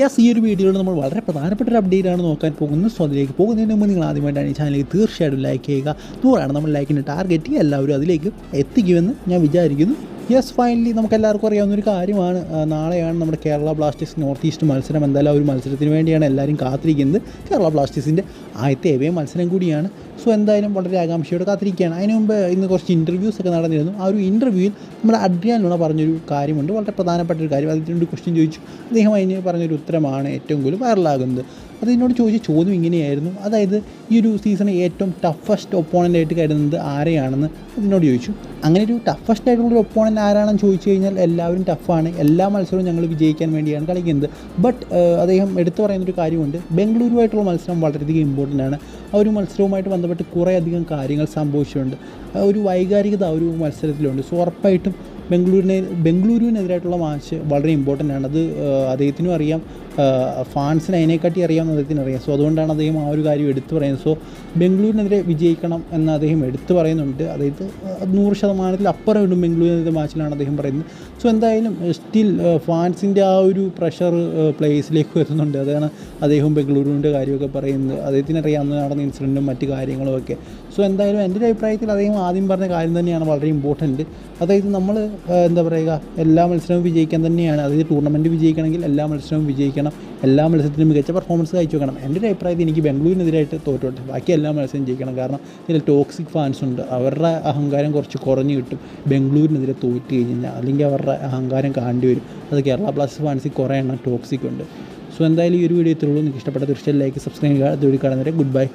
Yes ഈ ഒരു വീഡിയോയിൽ നമ്മൾ വളരെ പ്രധാനപ്പെട്ട ഒരു അപ്ഡേറ്റ് ആണ് നോക്കാൻ പോകുന്നത്. സോ അതിലേക്ക് പോകുന്നതിന് മുമ്പ് നിങ്ങൾ ആദ്യമായിട്ടാണ് ഈ ചാനലിലേക്ക് തീർച്ചയായിട്ടും ലൈക്ക് ചെയ്യുക. നൂറാണ് നമ്മൾ ലൈക്കിന്റെ ടാർഗറ്റ് എല്ലാവരും അതിലേക്ക് എത്തിക്കുമെന്ന് ഞാൻ വിചാരിക്കുന്നു. യെസ് ഫൈനലി നമുക്ക് എല്ലാവർക്കും അറിയാവുന്ന ഒരു കാര്യമാണ് നാളെയാണ് നമ്മുടെ കേരള ബ്ലാസ്റ്റേഴ്സ് നോർത്ത് ഈസ്റ്റ് മത്സരം. എന്തായാലും ആ ഒരു മത്സരത്തിന് വേണ്ടിയാണ് എല്ലാവരും കാത്തിരിക്കുന്നത്. കേരള ബ്ലാസ്റ്റേഴ്സിന്റെ ആദ്യത്തെ എവേ മത്സരം കൂടിയാണ്. സോ എന്തായാലും വളരെ ആകാംക്ഷയോടെ കാത്തിരിക്കുകയാണ്. അതിന് മുമ്പ് ഇന്ന് കുറച്ച് ഇന്റർവ്യൂസ് ഒക്കെ നടന്നിരുന്നു. ആ ഒരു ഇന്റർവ്യൂവിൽ നമ്മുടെ അഡ്രിയാൻ ലൂണ പറഞ്ഞൊരു കാര്യമുണ്ട്. വളരെ പ്രധാനപ്പെട്ട ഒരു കാര്യം അതിനൊരു ക്വസ്റ്റ്യൻ ചോദിച്ചു. അദ്ദേഹം അതിന് പറഞ്ഞൊരു ഉത്തരമാണ് ഏറ്റവും കൂടുതൽ വൈറലാകുന്നത് അത് എന്നോട് ചോദിച്ച ചോദ്യം ഇങ്ങനെയായിരുന്നു. അതായത് ഈ ഒരു സീസണിൽ ഏറ്റവും ടഫസ്റ്റ് ഒപ്പോണന്റ് ആയിട്ട് കരുതുന്നത് ആരെയാണെന്ന് അതിനോട് ചോദിച്ചു. അങ്ങനെ ഒരു ടഫസ്റ്റ് ആയിട്ടുള്ള ഒരു ഒപ്പോണന്റ് ആരാണെന്ന് ചോദിച്ചു കഴിഞ്ഞാൽ എല്ലാവരും ടഫാണ് എല്ലാ മത്സരവും ഞങ്ങൾ വിജയിക്കാൻ വേണ്ടിയാണ് കളിക്കുന്നത്. ബട്ട് അദ്ദേഹം എടുത്തു പറയുന്നൊരു കാര്യമുണ്ട്. ബംഗളൂരുമായിട്ടുള്ള മത്സരം വളരെയധികം ഇമ്പോർട്ടന്റ് ആണ്. ആ ഒരു മത്സരവുമായിട്ട് ബന്ധപ്പെട്ട് കുറേയധികം കാര്യങ്ങൾ സംഭവിച്ചിട്ടുണ്ട്. ഒരു വൈകാരികത ഒരു മത്സരത്തിലുണ്ട്. സോ ഉറപ്പായിട്ടും ബംഗളൂരിനെ ബംഗളൂരുവിനെതിരായിട്ടുള്ള മാച്ച് വളരെ ഇമ്പോർട്ടന്റ് ആണ്. അത് അദ്ദേഹത്തിനും അറിയാം. ഫാൻസിന് അതിനെക്കാട്ടി അറിയാമെന്ന് അദ്ദേഹത്തിന് അറിയാം. സോ അതുകൊണ്ടാണ് അദ്ദേഹം ആ ഒരു കാര്യം എടുത്തു പറയുന്നത്. സോ ബംഗളൂരിനെതിരെ വിജയിക്കണം എന്ന് അദ്ദേഹം എടുത്തു പറയുന്നുണ്ട്. അതായത് നൂറ് ശതമാനത്തിൽ അപ്പുറം ഇടും ബംഗളൂരിനെതിരെ മാച്ചിലാണ് അദ്ദേഹം പറയുന്നത്. സോ എന്തായാലും സ്റ്റിൽ ഫാൻസിന്റെ ആ ഒരു പ്രഷർ പ്ലേസിലേക്ക് എത്തുന്നുണ്ട് അതാണ് അദ്ദേഹം ബംഗളൂരുവിന്റെ കാര്യമൊക്കെ പറയുന്നത്. അദ്ദേഹത്തിന് അറിയാവുന്ന നടന്ന ഇൻസിഡന്റും മറ്റു കാര്യങ്ങളും ഒക്കെ. സോ എന്തായാലും എന്റെ ഒരു അഭിപ്രായത്തിൽ അദ്ദേഹം ആദ്യം പറഞ്ഞ കാര്യം തന്നെയാണ് വളരെ ഇമ്പോർട്ടന്റ് അതായത് നമ്മൾ എന്താ പറയുക എല്ലാ മത്സരവും വിജയിക്കാൻ തന്നെയാണ്. അതായത് ടൂർണമെന്റ് വിജയിക്കണമെങ്കിൽ എല്ലാ മത്സരവും വിജയിക്കണം. എല്ലാ മത്സരത്തിനും മികച്ച പെർഫോമൻസ് കാഴ്ചവെക്കണം എന്റെ ഒരു അഭിപ്രായത്തിൽ എനിക്ക് ബംഗളൂരിനെതിരായിട്ട് തോറ്റോട്ടെ ബാക്കി എല്ലാ മത്സരം ജയിക്കണം. കാരണം ഇതിൽ ടോക്സിക് ഫാൻസ് ഉണ്ട്. അവരുടെ അഹങ്കാരം കുറച്ച് കുറഞ്ഞു കിട്ടും. ബംഗളൂരിനെതിരെ തോറ്റ് കഴിഞ്ഞാൽ അല്ലെങ്കിൽ അവരുടെ അഹങ്കാരം കാണേണ്ടി വരും. അത് കേരള ബ്ലാസ്റ്റേഴ്സ് ഫാൻസിൽ കുറേ എണ്ണം ടോക്സിക് ഉണ്ട്. സോ എന്തായാലും ഈ ഒരു വീഡിയോ ഇത്രയുള്ളൂ നിങ്ങൾക്ക് ഇഷ്ടപ്പെട്ട തീർച്ചയായും ലൈക്ക് സബ്സ്ക്രൈബ് ചെയ്യുക. അതുവഴി കാണുന്നവരെ ഗുഡ് ബൈ